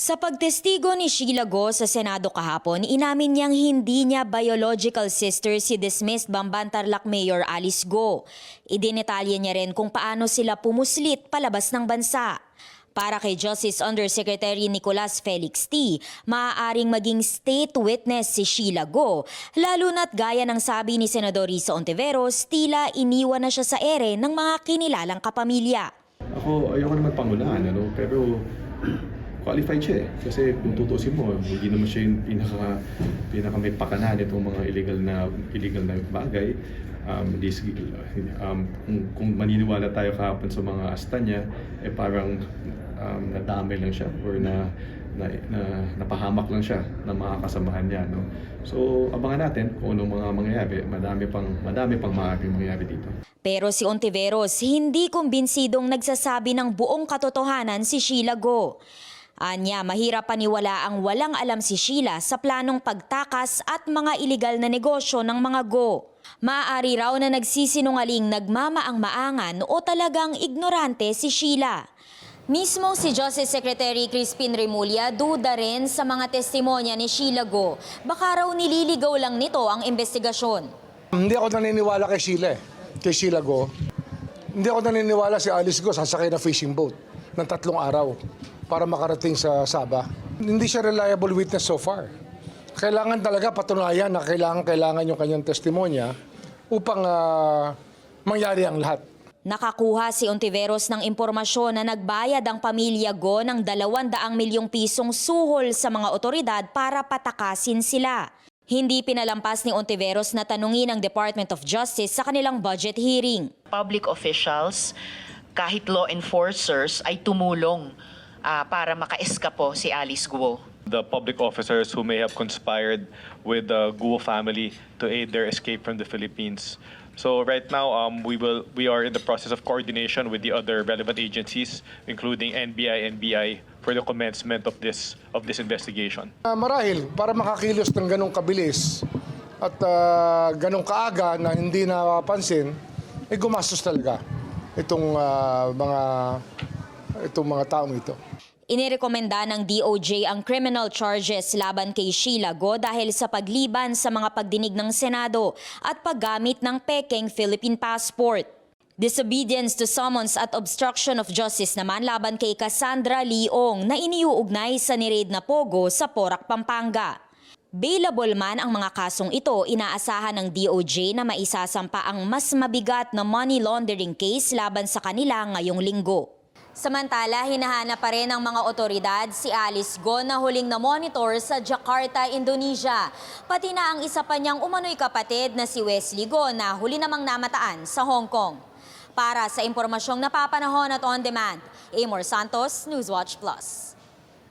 Sa pagtestigo ni Sheila Go sa Senado kahapon, inamin niyang hindi niya biological sister si dismissed Bambantarlac Mayor Alice Go. Idinetalye niya rin kung paano sila pumuslit palabas ng bansa. Para kay Justice Undersecretary Nicolas Felix T, maaaring maging state witness si Sheila Go, lalo na't gaya ng sabi ni Senador Risa Ontiveros, tila iniwan na siya sa ere ng mga kinilalang kapamilya. Ako, ayoko naman pangunahan, ano? pero qualified siya eh. Kasi kung tutusin mo, hindi naman siya yung pinaka, pinaka may pakanan itong mga illegal na illegal na bagay. Um, this, um, kung, kung maniniwala tayo kahapon sa mga asta niya, eh parang um, nadamay lang siya or na, na, na napahamak lang siya ng mga kasamahan niya. No? So, abangan natin kung anong mga mangyayari. Madami pang, madami pang maaaring mangyayari dito. Pero si Ontiveros hindi kumbinsidong nagsasabi ng buong katotohanan si Sheila Go. Anya, mahirap paniwala ang walang alam si Sheila sa planong pagtakas at mga iligal na negosyo ng mga Go. Maaari raw na nagsisinungaling nagmamaang maangan o talagang ignorante si Sheila. Mismo si Justice Secretary Crispin Remulla duda rin sa mga testimonya ni Sheila Go. Baka raw nililigaw lang nito ang investigasyon. Hindi ako naniniwala kay Sheila eh. Kay Sheila Go. Hindi ako naniniwala si Alice Go sasakay na fishing boat ng tatlong araw para makarating sa Sabah. Hindi siya reliable witness so far. Kailangan talaga patunayan na kailangan kailangan yung kanyang testimonya upang ah, mangyari ang lahat. Nakakuha si Ontiveros ng impormasyon na nagbayad ang pamilya Go ng 200 milyong pisong suhol sa mga otoridad para patakasin sila. Hindi pinalampas ni Ontiveros na tanungin ang Department of Justice sa kanilang budget hearing. public officials, kahit law enforcers, ay tumulong ah, para maka-eskapo si Alice Guo. the public officers who may have conspired with the Guo family to aid their escape from the Philippines. So right now, um, we will we are in the process of coordination with the other relevant agencies, including NBI and BI, for the commencement of this of this investigation. Ah, marahil, para makakilos ng ganong kabilis at ah, ganong kaaga na hindi napapansin, eh gumastos talaga itong ah, mga itong mga taong ito. Inirekomenda ng DOJ ang criminal charges laban kay Sheila Go dahil sa pagliban sa mga pagdinig ng Senado at paggamit ng pekeng Philippine passport. Disobedience to summons at obstruction of justice naman laban kay Cassandra Leong na iniuugnay sa niraid na Pogo sa Porac, Pampanga. Bailable man ang mga kasong ito, inaasahan ng DOJ na maisasampa ang mas mabigat na money laundering case laban sa kanila ngayong linggo. Samantala, hinahanap pa rin ng mga otoridad si Alice Go na huling na monitor sa Jakarta, Indonesia. Pati na ang isa pa niyang umano'y kapatid na si Wesley Go na huli namang namataan sa Hong Kong. Para sa impormasyong napapanahon at on demand, Amor Santos, Newswatch Plus.